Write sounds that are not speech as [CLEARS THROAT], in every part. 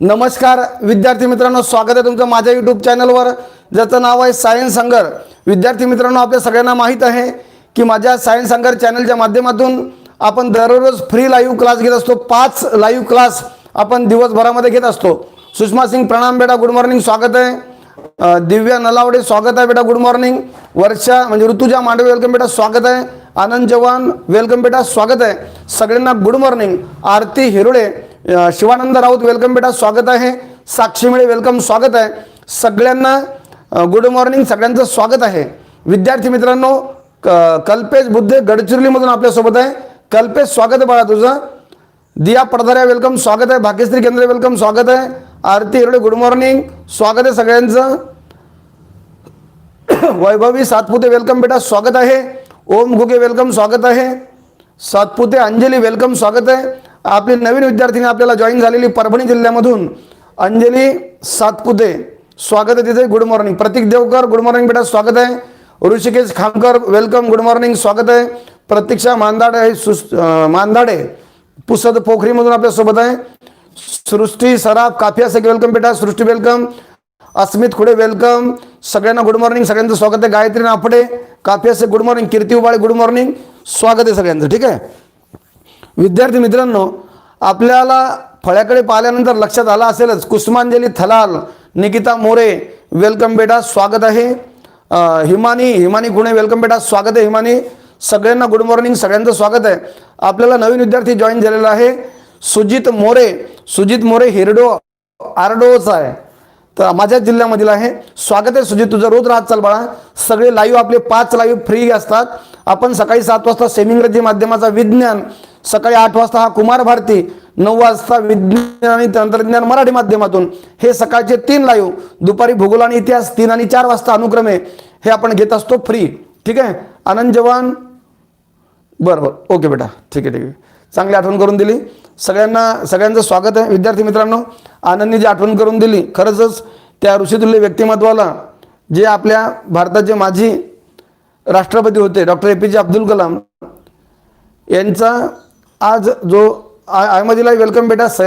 नमस्कार विद्यार्थी मित्रांनो स्वागत आहे तुमचं माझ्या यूट्यूब चॅनलवर ज्याचं नाव आहे सायन्स संगर विद्यार्थी मित्रांनो आपल्या सगळ्यांना माहीत आहे की माझ्या सायन्स संगर चॅनलच्या माध्यमातून आपण दररोज फ्री लाईव्ह क्लास घेत असतो. पाच लाईव्ह क्लास आपण दिवसभरामध्ये घेत असतो. सुषमा सिंग प्रणाम बेटा गुड मॉर्निंग स्वागत आहे. दिव्या नलावडे स्वागत आहे बेटा गुड मॉर्निंग वर्षा म्हणजे ऋतुजा मांडवे वेलकम बेटा स्वागत आहे. आनंद जवान वेलकम बेटा स्वागत आहे. सगळ्यांना good morning Aarti Hirule Shivanand Raut welcome बेटा स्वागत आहे. साक्षी मिळे वेलकम स्वागत आहे. सगळ्यांना गुड मॉर्निंग सगळ्यांचं स्वागत आहे. विद्यार्थी मित्रांनो क- कल्पेश बुद्धे गडचिरोलीमधून आपल्यासोबत आहे. कल्पेश स्वागत आहे बाळा तुझं. दिया पडधाऱ्या वेलकम स्वागत आहे. भाग्यश्री केंद्रे वेलकम स्वागत आहे. आरती हिरडे गुड मॉर्निंग स्वागत आहे सगळ्यांचं. [COUGHS] वैभवी सातपुते वेलकम बेटा स्वागत आहे. ओम घुगे वेलकम स्वागत आहे. सातपुते अंजली वेलकम स्वागत आहे. आपली नवीन विद्यार्थिनी आपल्याला जॉईन झालेली परभणी जिल्ह्यामधून अंजली सातपुते. स्वागत आहे तिथे good morning Pratik Devkar good morning बेटा स्वागत आहे. Rushikesh Khamkar welcome good morning स्वागत आहे. प्रतीक्षा मांदाडे आहे सुस मांदाडे पुसद पोखरीमधून आपल्यासोबत आहे. सृष्टी सराफ काफिया सगळे वेलकम बेटा सृष्टी वेलकम अस्मित खुडे वेलकम सगळ्यांना गुड मॉर्निंग सगळ्यांचं स्वागत आहे. गायत्री नाफडे काफिया से good morning Kirti Ubale good morning स्वागत आहे सगळ्यांचं ठीक आहे? विद्यार्थी मित्रांनो आपल्याला फळ्याकडे पाहिल्यानंतर लक्षात आलं असेलच कुसुमांजली थलाल निकिता मोरे वेलकम बेटा स्वागत आहे. हिमानी हिमानी गुणे वेलकम बेटा स्वागत आहे हिमानी. सगळ्यांना गुड मॉर्निंग सगळ्यांचं स्वागत आहे. आपल्याला नवीन विद्यार्थी जॉईन झालेला आहे. सुजित मोरे सुजित मोरे हिरडो आरडोच आहे. तर माझ्या जिल्ह्यामधील आहे. स्वागत आहे सुजित तुझं रोज राहत चाल बाळा. सगळे लाईव्ह आपले पाच लाईव्ह फ्री असतात. आपण सकाळी सात वाजता सेमिंग्रजी माध्यमाचा विज्ञान सकाळी आठ वाजता हा कुमार भारती नऊ वाजता विज्ञान आणि तंत्रज्ञान मराठी माध्यमातून. हे सकाळचे तीन लाईव्ह दुपारी भूगोल आणि इतिहास तीन आणि चार वाजता अनुक्रमे हे आपण घेत असतो फ्री ठीक आहे? आनंद जवान. बरं बरं. ओके बेटा. ठीक आहे ठीक आहे. चांगली आठवण करून दिली. सगळ्यांना सगळ्यांचं स्वागत आहे. विद्यार्थी मित्रांनो आनंदने जी आठवण करून दिली. खरंचच त्या ऋषितुल्य व्यक्तिमत्वाला जे आपल्या भारताचे माजी राष्ट्रपती होते doctor A. P. J. Abdul Kalam यांचा आज जो आ- अहमद इलाही वेलकम बेटा स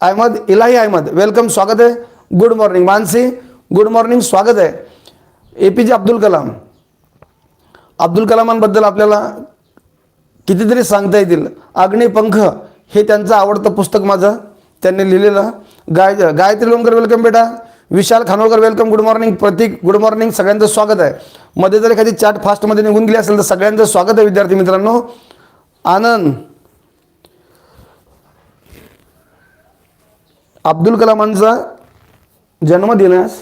अहमद इलाही अहमद वेलकम स्वागत आहे. Good morning. Mansi good morning स्वागत आहे. A. P. J. Abdul Kalam. Abdul कलामांबद्दल आपल्याला कितीतरी सांगता येतील. अग्निपंख हे त्यांचं आवडतं पुस्तक माझं. त्यांनी लिहिलेलं. गाय गायत्री लोणकर वेलकम बेटा. Vishal Khanolkar welcome good morning Pratik good morning सगळ्यांचं स्वागत आहे. मध्ये जर एखादी चाट फास्टमध्ये निघून गेली असेल तर सगळ्यांचं स्वागत आहे विद्यार्थी मित्रांनो. आनंद. अब्दुल कलामांचा जन्मदिनास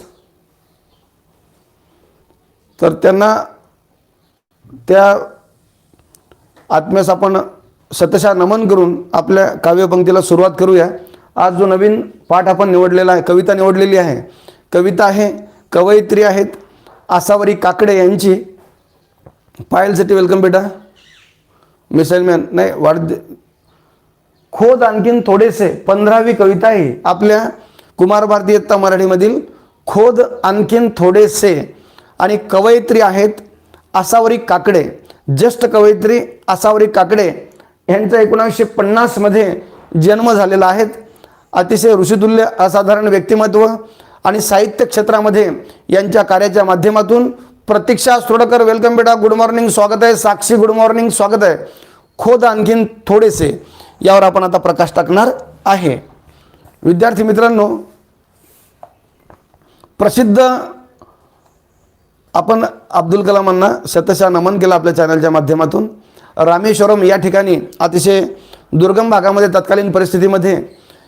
तर त्यांना त्या आत्म्यास आपण सतशा नमन करून आपल्या काव्यपंक्तीला सुरुवात करूया. आज जो नवीन पाठ आपण निवडलेला आहे कविता निवडलेली आहे. कविता आहे कवयित्री आहेत आसावरी काकडे यांची. पायलसाठी वेलकम बेटा. मिसाईलमॅन नाही वाढ खोद आणखीन थोडेसे पंधरावी कविता आहे आपल्या कुमार भारती इयत्ता मराठीमधील खोद आणखीन थोडेसे आणि कवयित्री आहेत आसावरी काकडे. ज्येष्ठ कवयित्री आसावरी काकडे यांचा एकोणावीसशे पन्नासमध्ये जन्म झालेला आहे. अतिशय ऋषितुल्य असाधारण व्यक्तिमत्व आणि साहित्य क्षेत्रामध्ये यांच्या कार्याच्या माध्यमातून प्रतीक्षा सोडकर वेलकम बेटा गुड मॉर्निंग स्वागत आहे. साक्षी गुड मॉर्निंग स्वागत आहे. खोद आणखीन थोडेसे यावर आपण आता प्रकाश टाकणार आहे. विद्यार्थी मित्रांनो प्रसिद्ध आपण अब्दुल कलामांना शतशः नमन केलं आपल्या चॅनलच्या माध्यमातून. रामेश्वरम या ठिकाणी अतिशय दुर्गम भागामध्ये तत्कालीन परिस्थितीमध्ये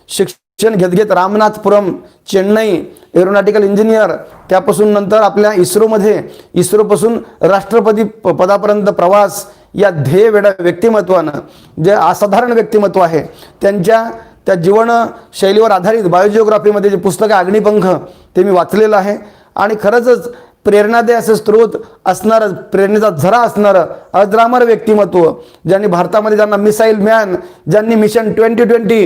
शिक्षण घेत घेत रामनाथपुरम चेन्नई एरोनॉटिकल इंजिनियर त्यापासून नंतर आपल्या इस्रोमध्ये इस्रोपासून राष्ट्रपती प- पदापर्यंत प्रवास या ध्येय वेडा व्यक्तिमत्वानं जे असाधारण व्यक्तिमत्व आहे त्यांच्या त्या जीवनशैलीवर आधारित बायोजिओग्राफीमध्ये जे पुस्तक आहे अग्निपंख ते मी वाचलेलं आहे. आणि खरंच प्रेरणादे असं स्रोत असणारं प्रेरणेचा झरा असणारं अजरामर व्यक्तिमत्व ज्यांनी भारतामध्ये ज्यांना मिसाईल मॅन ज्यांनी मिशन ट्वेंटी ट्वेंटी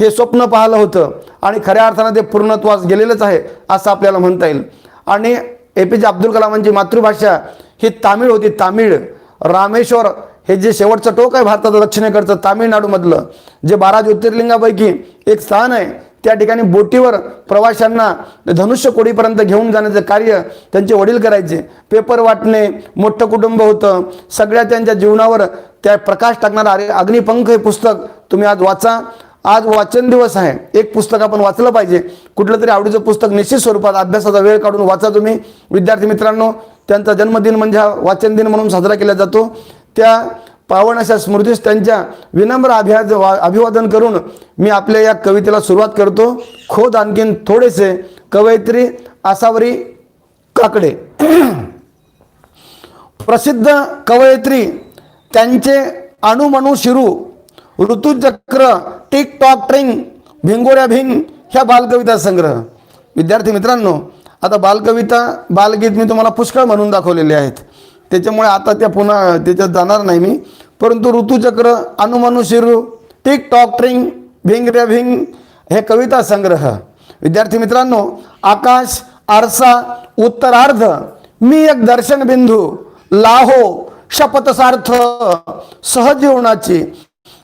हे स्वप्न पाहिलं होतं आणि खऱ्या अर्थानं ते पूर्णत्वास गेलेलंच आहे असं आपल्याला म्हणता येईल. आणि ए पी जे अब्दुल कलामांची मातृभाषा ही तामिळ होती तामिळ. रामेश्वर हे जे शेवटचं टोक आहे भारताचं दक्षिणेकडचं तामिळनाडूमधलं जे बारा ज्योतिर्लिंगापैकी एक स्थान आहे त्या ठिकाणी बोटीवर प्रवाशांना धनुष्य कोडीपर्यंत घेऊन जाण्याचं कार्य त्यांचे वडील करायचे. पेपर वाटणे मोठं कुटुंब होतं. सगळ्या त्यांच्या जीवनावर त्या प्रकाश टाकणारं अरे अग्निपंख हे पुस्तक तुम्ही आज वाचा. आज वाचन दिवस आहे. एक पुस्तक आपण वाचलं पाहिजे. कुठलं तरी आवडीचं पुस्तक निश्चित स्वरूपात अभ्यासाचा वेळ काढून वाचा तुम्ही. विद्यार्थी मित्रांनो त्यांचा जन्मदिन म्हणजे हा वाचन दिन म्हणून साजरा केला जातो. त्या पावन अशा स्मृतीस त्यांच्या विनम्र अभिया अभिवादन करून मी आपल्या या कवितेला सुरुवात करतो. खोद आणखीन थोडेसे कवयित्री आसावरी काकडे. [CLEARS THROAT] प्रसिद्ध कवयित्री त्यांचे अणुमणू शिरू ऋतुचक्र टिक टॉक ट्रिंग भिंगोऱ्या भिंग ह्या बालकविता संग्रह. विद्यार्थी मित्रांनो आता बालकविता बालगीत मी तुम्हाला पुष्कळ म्हणून दाखवलेले आहेत. त्याच्यामुळे आता त्या पुन्हा त्याच्यात जाणार नाही मी. परंतु ऋतुचक्र अनुमानु शिरू टिक टॉक ट्रिंग भिंग रे भिंग हे कविता संग्रह. विद्यार्थी मित्रांनो आकाश आरसा उत्तरार्ध मी एक दर्शन बिंदू लाहो शपथसार्थ सहजीवनाची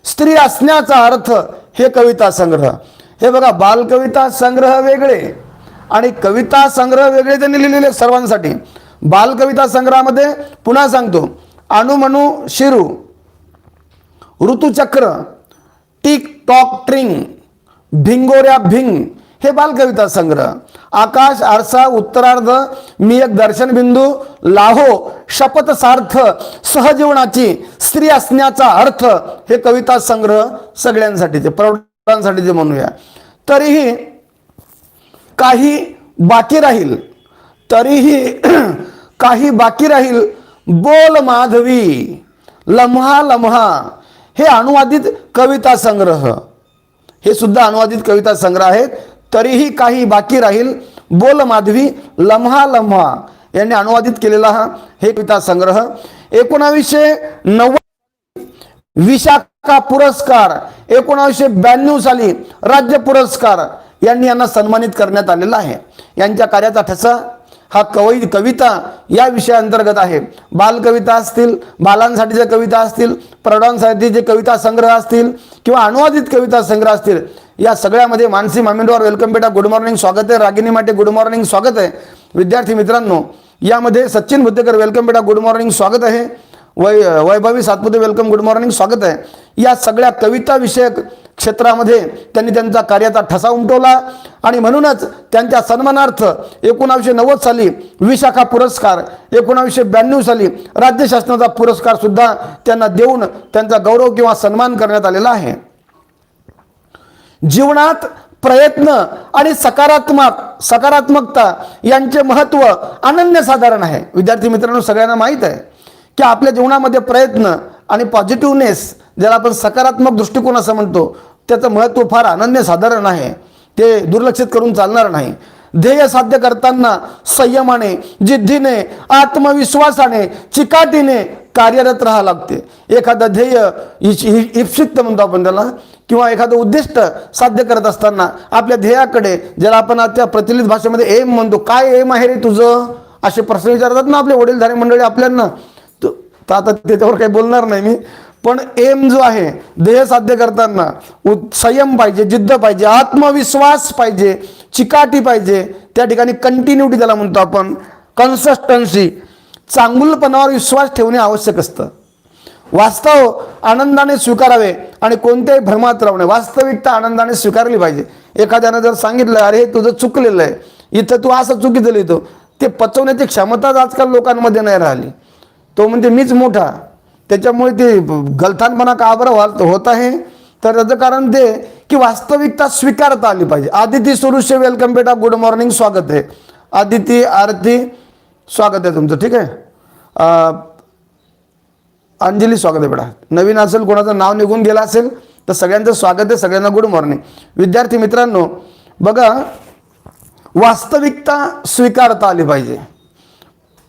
स्त्री असण्याचा अर्थ हे कविता संग्रह. हे बघा बालकविता संग्रह वेगळे आणि कविता संग्रह वेगळे त्यांनी लिहिलेले सर्वांसाठी. बालकविता संग्रहामध्ये पुन्हा सांगतो. अणुमणू शिरू ऋतुचक्र टिक टॉक ट्रिंग भिंगोऱ्या भिंग हे बालकविता संग्रह. आकाश आरसा उत्तरार्ध मी एक दर्शन बिंदू लाहो शपथ सार्थ सहजीवनाची स्त्री असण्याचा अर्थ हे कविता संग्रह सगळ्यांसाठीचे प्रौढांसाठीचे म्हणूया. तरीही काही बाकी राहील. तरीही [CLEARS THROAT] काही बाकी राहील. बोल माधवी. लम्हा लम्हा. हे अनुवादित कविता संग्रह. हे सुद्धा अनुवादित कविता संग्रह आहेत. तरीही काही बाकी राहील. बोल माधवी लम्हा लम्हा. यांनी अनुवादित केलेला हा हे कविता संग्रह. एकोणावीसशे नव्वद विशाखा पुरस्कार. एकोणावीसशे ब्याण्णव साली राज्य पुरस्कार यांनी यांना सन्मानित करण्यात आलेला आहे. यांच्या कार्याचा ठसा हा कवयी कविता या विषयाअंतर्गत आहे. बालकविता असतील बालांसाठीच्या कविता असतील प्रौढांसाठीचे कविता संग्रह असतील किंवा अनुवादित कविता संग्रह असतील या सगळ्यामध्ये मानसी मामेंडवर वेलकम बेटा गुड मॉर्निंग स्वागत आहे. रागिनी माटे गुड मॉर्निंग स्वागत आहे. विद्यार्थी मित्रांनो यामध्ये सचिन बुद्धेकर वेलकम बेटा गुड मॉर्निंग स्वागत आहे. वै Vaibhavi Satpute welcome good morning स्वागत आहे. या सगळ्या कविता विषयक क्षेत्रामध्ये त्यांनी त्यांचा कार्याचा ठसा उमटवला आणि म्हणूनच त्यांच्या सन्मानार्थ एकोणावीसशे नव्वद साली विशाखा पुरस्कार एकोणावीसशे ब्याण्णव साली राज्य शासनाचा पुरस्कारसुद्धा त्यांना देऊन त्यांचा गौरव किंवा सन्मान करण्यात आलेला आहे. जीवनात प्रयत्न आणि सकारात्मक सकारात्मकता यांचे महत्त्व अनन्यसाधारण आहे. विद्यार्थी मित्रांनो सगळ्यांना माहीत आहे. की आपल्या जीवनामध्ये प्रयत्न आणि पॉझिटिव्हनेस ज्याला आपण सकारात्मक दृष्टिकोन असं म्हणतो त्याचं महत्त्व फार अनन्य साधारण आहे. ते दुर्लक्षित करून चालणार नाही. ध्येय साध्य करताना संयमाने जिद्दीने आत्मविश्वासाने चिकाटीने कार्यरत राहा लागते. एखादं ध्येय इप्सित म्हणतो आपण त्याला किंवा एखादं उद्दिष्ट साध्य करत असताना आपल्या ध्येयाकडे ज्याला आपण आता प्रचलित भाषेमध्ये एम म्हणतो. काय एम आहे रे तुझं? असे प्रश्न विचारतात ना आपले वडीलधारे मंडळी आपल्यांना. तर आता त्याच्यावर काही बोलणार नाही मी. पण एम जो आहे ध्येय साध्य करताना उ- संयम पाहिजे जिद्द पाहिजे आत्मविश्वास पाहिजे चिकाटी पाहिजे त्या ठिकाणी कंटिन्युटी त्याला म्हणतो आपण. कन्सिस्टन्सी चांगुलपणावर विश्वास ठेवणे आवश्यक असतं. वास्तव आनंदाने स्वीकारावे आणि कोणत्याही भ्रमात राहू नये. वास्तविकता आनंदाने स्वीकारली पाहिजे. एखाद्यानं जर सांगितलं अरे हे तुझं चुकलेलं आहे. इथं तू असं चुकीचं लिहितो. ते पचवण्याची क्षमताच आजकाल लोकांमध्ये नाही राहिली. तो म्हणते मीच मोठा. त्याच्यामुळे ते गलथानपणा का बरं व्हा- होत आहे? तर त्याचं कारण ते की वास्तविकता स्वीकारता आली पाहिजे. आदिती सुरुशे वेलकम बेटा गुड मॉर्निंग स्वागत आहे. आदिती आरती स्वागत आहे तुमचं ठीक आहे? अंजली स्वागत आहे बेटा. नवीन असेल कोणाचं नाव निघून गेलं असेल तर सगळ्यांचं स्वागत आहे सगळ्यांना गुड मॉर्निंग विद्यार्थी मित्रांनो बघा वास्तविकता स्वीकारता आली पाहिजे.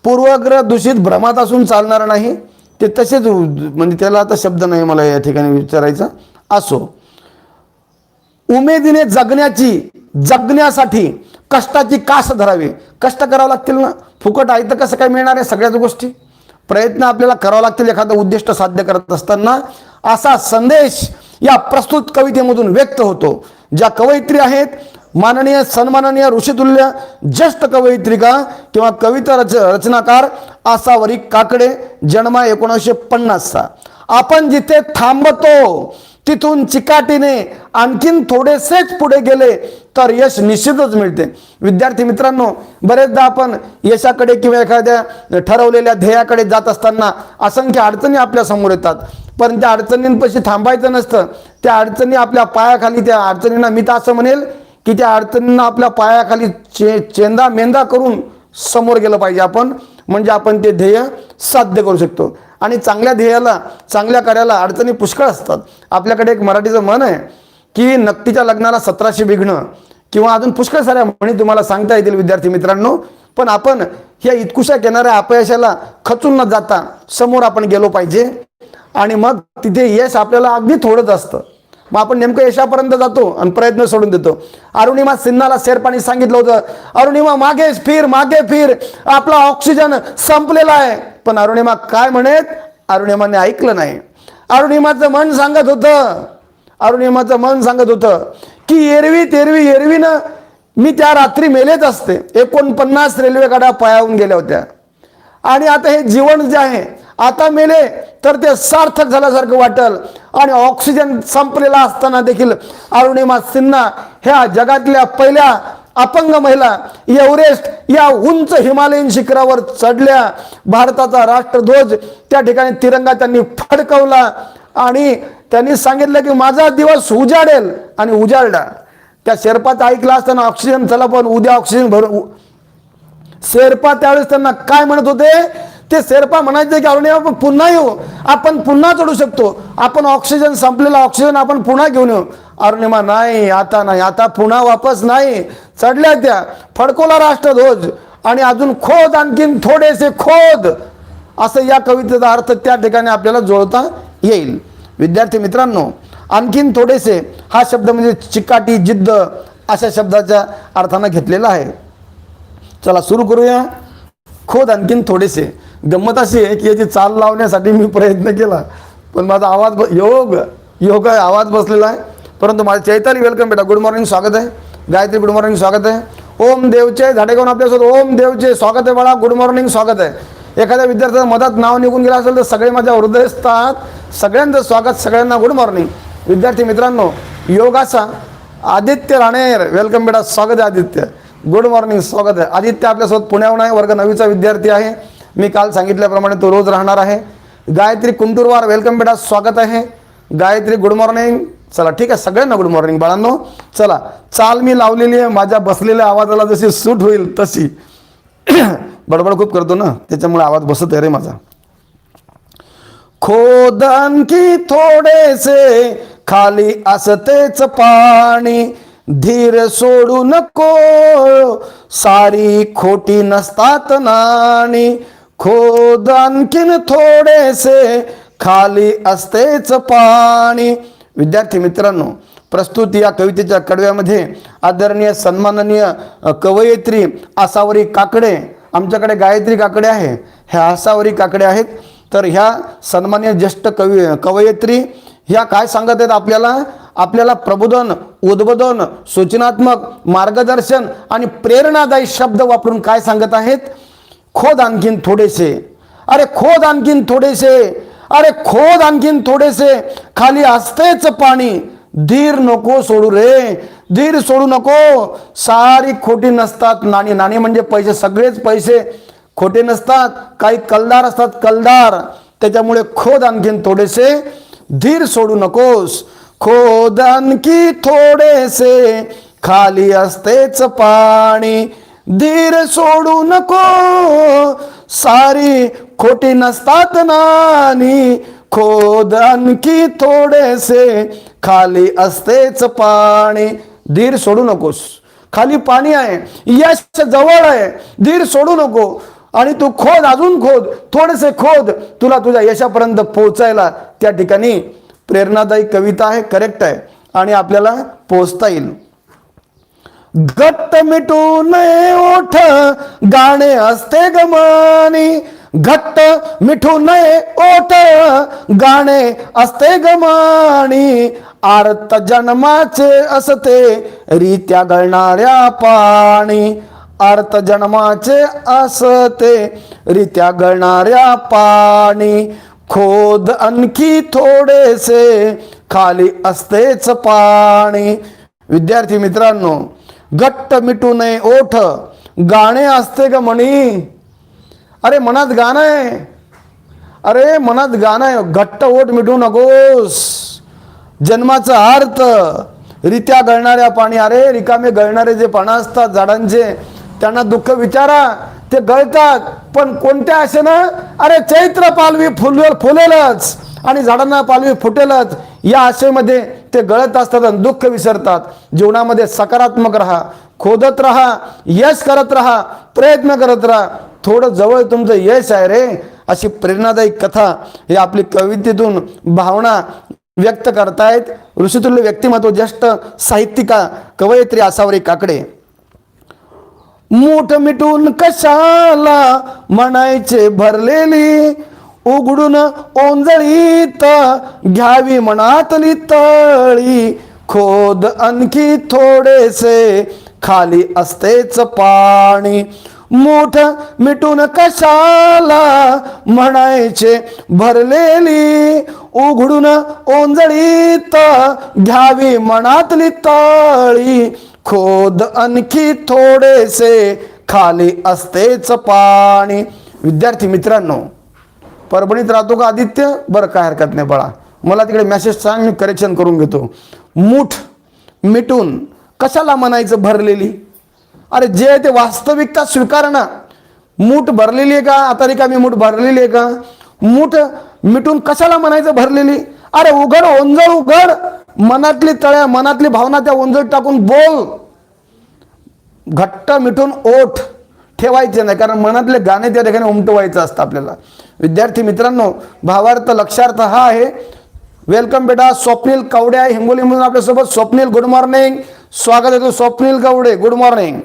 पूर्वग्रह दूषित भ्रमात असून चालणार नाही. ते तसेच म्हणजे त्याला आता शब्द नाही मला या ठिकाणी विचारायचा. असो. उमेदीने जगण्याची जगण्यासाठी कष्टाची कास धरावी. कष्ट करावं लागतील ना? फुकट आहे तर कसं काय मिळणार आहे सगळ्याच गोष्टी? प्रयत्न आपल्याला करावं लागतील एखादं उद्दिष्ट साध्य करत असताना. असा संदेश या प्रस्तुत कवितेमधून व्यक्त होतो. ज्या कवयित्री आहेत माननीय सन्माननीय ऋषितुल्य ज्येष्ठ कवयित्रिका किंवा कविता रच रचनाकार आसावरी काकडे जन्म एकोणीसशे पन्नासचा आपण जिथे थांबतो तिथून चिकाटीने आणखीन थोडेसेच पुढे गेले तर यश निश्चितच मिळते. विद्यार्थी मित्रांनो बरेचदा आपण यशाकडे किंवा एखाद्या ठरवलेल्या ध्येयाकडे जात असताना असंख्य अडचणी आपल्यासमोर येतात. पण त्या अडचणींपाशी थांबायचं नसतं. त्या अडचणी आपल्या पायाखाली त्या अडचणींना मी तर असं म्हणेल की त्या अडचणींना आपल्या पायाखाली चे चेंदा मेंदा करून समोर गेलं पाहिजे आपण. म्हणजे आपण ते ध्येय साध्य करू शकतो. आणि चांगल्या ध्येयाला चांगल्या कार्याला अडचणी पुष्कळ असतात. आपल्याकडे एक मराठीचं मन आहे की नक्कीच्या लग्नाला सतराशे विघ्न किंवा अजून पुष्कळ साऱ्या म्हणी तुम्हाला सांगता येतील विद्यार्थी मित्रांनो. पण आपण ह्या इतकुशा येणाऱ्या अपयशाला खचून न जाता समोर आपण गेलो पाहिजे. आणि मग तिथे यश आपल्याला अगदी थोडंच असतं. मग आपण नेमकं यशापर्यंत जातो आणि प्रयत्न सोडून देतो. अरुणिमा सिन्हाला शेरपाणी सांगितलं होतं. अरुणिमा मागे फिर मागे फिर. आपला ऑक्सिजन संपलेला आहे. पण अरुणिमा काय म्हणेत अरुणिमाने ऐकलं नाही. अरुणिमाचं मन सांगत होतं. अरुणिमाचं मन सांगत होतं की एरवी तेरवी एरवीनं मी त्या रात्री मेलेच असते. एकोणपन्नास रेल्वे गाड्या पायाहून गेल्या होत्या. आणि आता हे जीवन जे आहे आता मेले तर ते सार्थक झाल्यासारखं वाटल. आणि ऑक्सिजन संपलेला असताना देखील अरुणिमा सिन्हा ह्या जगातल्या पहिल्या अपंग महिला एव्हरेस्ट या उंच हिमालयीन शिखरावर चढल्या. भारताचा राष्ट्रध्वज त्या ठिकाणी तिरंगा त्यांनी फडकवला. आणि त्यांनी सांगितलं की माझा दिवस उजाडेल आणि उजाडला त्या शेर्पाचं ऐकलं असताना ऑक्सिजन चला पण उद्या ऑक्सिजन भरून शेर्पा त्यावेळेस त्यांना काय म्हणत होते? ते शेर्पा म्हणायचे की अरुणिमा आपण पुन्हा येऊ. आपण पुन्हा चढू शकतो. आपण ऑक्सिजन संपलेला ऑक्सिजन आपण पुन्हा घेऊन येऊ. अरुणिमा नाही आता नाही. आता पुन्हा वापस नाही. चढल्या त्या. फडकोला राष्ट्रध्वज आणि अजून खोद आणखीन थोडेसे खोद. असं या कवितेचा अर्थ त्या ठिकाणी आपल्याला जोडता येईल. विद्यार्थी मित्रांनो आणखीन थोडेसे हा शब्द म्हणजे चिकाटी जिद्द अशा शब्दाच्या अर्थानं घेतलेला आहे. चला सुरू करूया. खोद आणखीन थोडेसे. गंमत अशी आहे की याची चाल लावण्यासाठी मी प्रयत्न केला. पण माझा आवाज ब- योग योग आहे आवाज बसलेला आहे. परंतु माझं चैताली वेलकम बेटा. गुड मॉर्निंग स्वागत आहे. गायत्री गुड मॉर्निंग स्वागत आहे. ओम देवचे झाडेगावून आपल्यासोबत ओम देवचे स्वागत आहे बाळा. गुड मॉर्निंग स्वागत आहे. एखाद्या विद्यार्थ्याचं मधात नाव निघून गेलं असेल तर सगळे माझ्या हृदयस्थात सगळ्यांचं स्वागत सगळ्यांना गुड मॉर्निंग विद्यार्थी मित्रांनो योगाचा आदित्य राणेर. वेलकम बेटा. स्वागत आहे आदित्य. गुड मॉर्निंग स्वागत आहे. आदित्य आपल्यासोबत पुण्याहून आहे. वर्ग नवीचा विद्यार्थी आहे. मी काल सांगितल्याप्रमाणे तो रोज राहणार आहे. गायत्री कुंटूरवार वेलकम बेटा स्वागत आहे. गायत्री गुड मॉर्निंग चला ठीक आहे सगळ्यांना गुड मॉर्निंग बाळांनो. चला चाल मी लावलेली आहे माझ्या बसलेल्या आवाजाला जशी सूट होईल तशी. [CLEARS THROAT] बडबड खूप करतो ना त्याच्यामुळे आवाज बसत आहे रे माझा. खोद आणखी थोडेसे खाली असतेच पाणी. धीर सोडू नको सारी खोटी नसतात नाणी. खोद आणखीन थोडेसे खाली असतेच पाणी. विद्यार्थी मित्रांनो प्रस्तुत या कवितेच्या कडव्यामध्ये आदरणीय सन्माननीय कवयित्री आसावरी काकडे आमच्याकडे गायत्री काकडे आहे. ह्या आसावरी काकडे आहेत. तर ह्या सन्मान्य ज्येष्ठ कवी कवयित्री ह्या काय सांगत आहेत आपल्याला? आपल्याला प्रबोधन उद्बोधन सूचनात्मक मार्गदर्शन आणि प्रेरणादायी शब्द वापरून काय सांगत आहेत? खोद आणखीन थोडेसे अरे खोद आणखीन थोडेसे अरे खोद आणखीन थोडेसे खाली असतेच पाणी धीर नको सोडू रे धीर सोडू नको सारी खोटी नसतात नाणी नाणी म्हणजे पैसे सगळेच पैसे खोटे नसतात। काही कलदार असतात कलदार। त्याच्यामुळे खोद आणखीन थोडेसे। धीर सोडू नकोस। खोद आणखी थोडेसे। खाली असतेच पाणी। धीर सोडू नको. सारी खोटी नसतात नानी. खोद आणखी थोडेसे. खाली असतेच पाणी. धीर सोडू नकोस. खाली पाणी आहे. यश जवळ आहे. धीर सोडू नको. आणि तू खोद अजून खोद. थोडेसे खोद. तुला तुझ्या यशापर्यंत पोहोचायला त्या ठिकाणी प्रेरणादायी कविता आहे करेक्ट आहे. आणि आपल्याला पोहोचता येईल. घट्ट मिटू नये ओठ गाणे असते गमानी. घट्ट मिठू नये ओठ गाणे असते गमाणी आर्त जन्माचे असते रीत्या गळणाऱ्या पाणी. अर्थ जन्माचे असते रीत्या गळणाऱ्या पाणी. खोद आणखी थोडेसे खाली असतेच पाणी. विद्यार्थी मित्रांनो घट्ट मिटू नये ओठ. गाणे असते का म्हणी अरे मनात गाणं आहे. अरे मनात गाणं आहे. घट्ट ओठ मिटू नकोस. जन्माचा अर्थ रित्या गळणाऱ्या पाणी. अरे रिकामे गळणारे जे पानं असतात झाडांचे त्यांना दुःख विचारा. ते गळतात. पण कोणत्या आशेनं? अरे चैत्र पालवी फुलवर फुलेलच. आणि झाडांना पालवी फुटेलच. या आशेमध्ये ते गळत असतात आणि दुःख विसरतात. जीवनामध्ये सकारात्मक राहा खोदत राहा यश करत राहा प्रयत्न करत राहा. थोडं जवळ तुमचं यश आहे रे अशी प्रेरणादायी कथा हे आपली कवितेतून भावना व्यक्त करतायत. ऋषितुल्य व्यक्तिमत्व ज्येष्ठ साहित्यिका कवयित्री आसावरी काकडे. मूठ मिटून कशाला म्हणायचे भरलेली? उघडून ओंजळीत घ्यावी मनातली तळी खोद आणखी थोडेसे खाली असतेच पाणी. मूठ मिटून कशाला म्हणायचे? भरलेली उघडून ओंजळीत घ्यावी मनातली तळी खोद आणखी थोडेसे खाली असतेच पाणी. विद्यार्थी मित्रांनो परभणीत राहतो का आदित्य? बरं काय हरकत नाही बाळा मला तिकडे मेसेज सांग मी करेक्शन करून घेतो. मूठ मिटून कशाला म्हणायचं भरलेली? अरे जे आहे ते वास्तविकता स्वीकार ना मूठ भरलेली आहे का? आता रिका मी मूठ भरलेली आहे का? मूठ मिटून कशाला म्हणायचं भरलेली? अरे उघड ओंजळ उघड. मनातली तळ्या मनातली भावना त्या ओंजळ टाकून बोल. घट्ट मिटून ओठ. ठेवायचे नाही. कारण मनातले गाणे त्या ठिकाणी उमटवायचं असतं आपल्याला. विद्यार्थी मित्रांनो भावार्थ लक्षार्थ हा आहे. वेलकम बेटा स्वप्नील कवडे आहे हिंगोलीमधून आपल्यासोबत. स्वप्नील गुड मॉर्निंग स्वागत आहे स्वप्नील कवडे गुड मॉर्निंग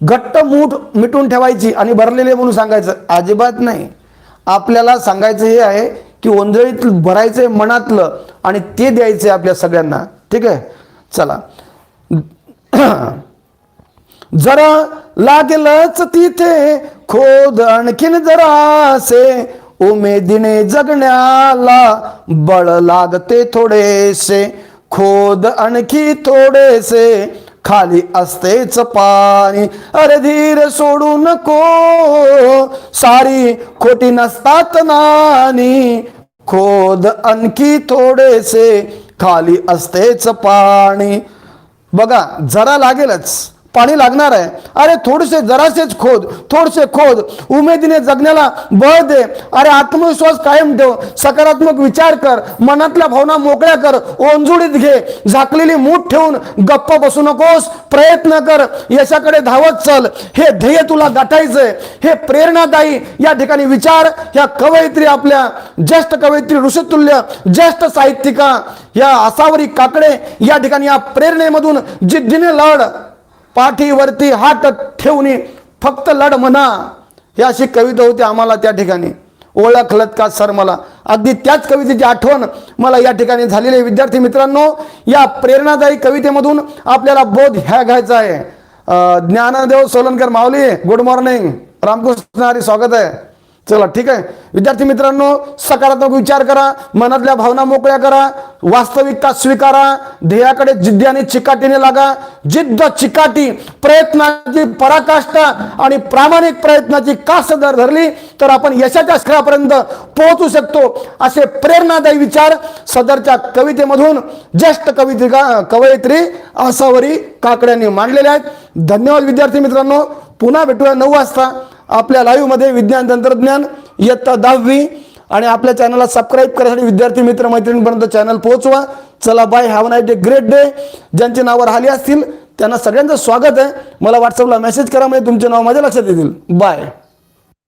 घट्ट मूठ मिटून ठेवायची आणि भरलेले म्हणून सांगायचं अजिबात नाही. आपल्याला सांगायचं हे आहे की ओंजळीत भरायचं आहे मनातलं आणि ते द्यायचं आहे आपल्या सगळ्यांना. ठीक आहे? चला. [CLEARS THROAT] जरा लागेलच तिथे खोद आणखीन जरासे. उमेदीने जगण्याला बळ लागते थोडेसे. खोद आणखी थोडेसे खाली असतेच पाणी. अरे धीर सोडू नको सारी खोटी नसतात नानी खोद आणखी थोडेसे खाली असतेच पाणी. बघा जरा लागेलच. पाणी लागणार आहे. अरे थोडेसे जरासेच खोद थोडेसे खोद. उमेदीने जगण्याला बळ दे. अरे आत्मविश्वास कायम ठेव. सकारात्मक विचार कर. मनातल्या भावना मोकळ्या कर. ओंजुळीत घे. झाकलेली मूठ ठेवून गप्प बसू नकोस. प्रयत्न कर. यशाकडे धावत चल. हे ध्येय तुला गाठायचंय. हे प्रेरणादायी या ठिकाणी विचार. या कवयित्री आपल्या ज्येष्ठ कवयित्री ऋषितुल्य ज्येष्ठ साहित्यिका या आसावरी काकडे या ठिकाणी या प्रेरणेमधून जिद्दीने लढ. पाठीवरती हात ठेवणे फक्त लढ म्हणा हे अशी कविता होती आम्हाला त्या ठिकाणी. ओळखलत का सर मला? अगदी त्याच कवितेची आठवण मला या ठिकाणी झालेली आहे. विद्यार्थी मित्रांनो या प्रेरणादायी कवितेमधून आपल्याला बोध ह्या घ्यायचा आहे. ज्ञानदेव सोलनकर माऊली गुड मॉर्निंग रामकृष्ण हरी स्वागत आहे. चला ठीक आहे. विद्यार्थी मित्रांनो सकारात्मक विचार करा मनातल्या भावना मोकळ्या करा वास्तविकता स्वीकारा ध्येयाकडे जिद्दी आणि चिकाटीने लागा. जिद्द चिकाटी प्रयत्नाची पराकाष्ठा आणि प्रामाणिक प्रयत्नाची कास जर धरली तर आपण यशाच्या स्थळापर्यंत पोहोचू शकतो. असे प्रेरणादायी विचार सदरच्या कवितेमधून ज्येष्ठ कवितिका कवयित्री आसावरी काकड्यांनी मांडलेले आहेत. धन्यवाद विद्यार्थी मित्रांनो. पुन्हा भेटूया नऊ वाजता. आपल्या लाईव्हमध्ये विज्ञान तंत्रज्ञान इयत्ता दहावी आणि आपल्या चॅनलला सबस्क्राईब करण्यासाठी विद्यार्थी मित्र मैत्रिणीपर्यंत चॅनल पोहोचवा. चला bye have night a great day ज्यांची नावं राहिली असतील त्यांना सगळ्यांचं स्वागत आहे. मला व्हॉट्सअपला मेसेज करा म्हणजे तुमचे नाव माझ्या लक्षात येतील. बाय